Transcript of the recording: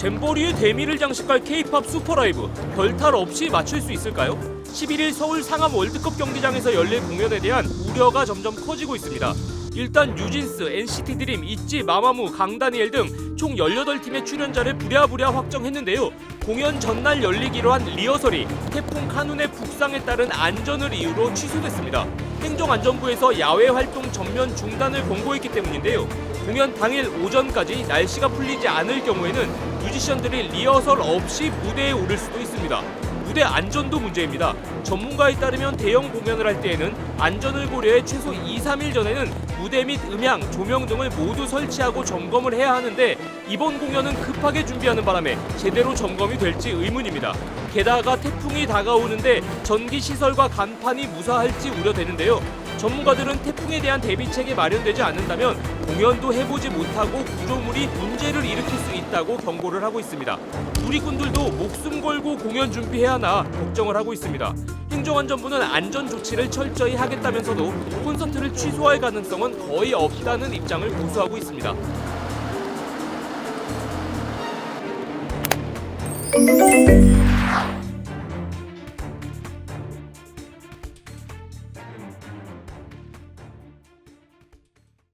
잼버리에 대미를 장식할 K-팝 슈퍼라이브 별탈 없이 마칠 수 있을까요? 11일 서울 상암 월드컵 경기장에서 열릴 공연에 대한 우려가 점점 커지고 있습니다. 일단 뉴진스, NCT 드림, 있지, 마마무, 강다니엘 등 총 18팀의 출연자를 부랴부랴 확정했는데요. 공연 전날 열리기로 한 리허설이 태풍 카눈의 북상에 따른 안전을 이유로 취소됐습니다. 행정안전부에서 야외 활동 전면 중단을 권고했기 때문인데요. 공연 당일 오전까지 날씨가 풀리지 않을 경우에는 뮤지션들이 리허설 없이 무대에 오를 수도 있습니다. 무대 안전도 문제입니다. 전문가에 따르면 대형 공연을 할 때에는 안전을 고려해 최소 2, 3일 전에는 무대 및 음향, 조명 등을 모두 설치하고 점검을 해야 하는데 이번 공연은 급하게 준비하는 바람에 제대로 점검이 될지 의문입니다. 게다가 태풍이 다가오는데 전기 시설과 간판이 무사할지 우려되는데요. 전문가들은 태풍에 대한 대비책이 마련되지 않는다면 공연도 해보지 못하고 구조물이 문제를 일으킬 수 있다고 경고를 하고 있습니다. 누리꾼들도 목숨 걸고 공연 준비해야 하나 걱정을 하고 있습니다. 행정안전부는 안전 조치를 철저히 하겠다면서도 콘서트를 취소할 가능성은 거의 없다는 입장을 고수하고 있습니다.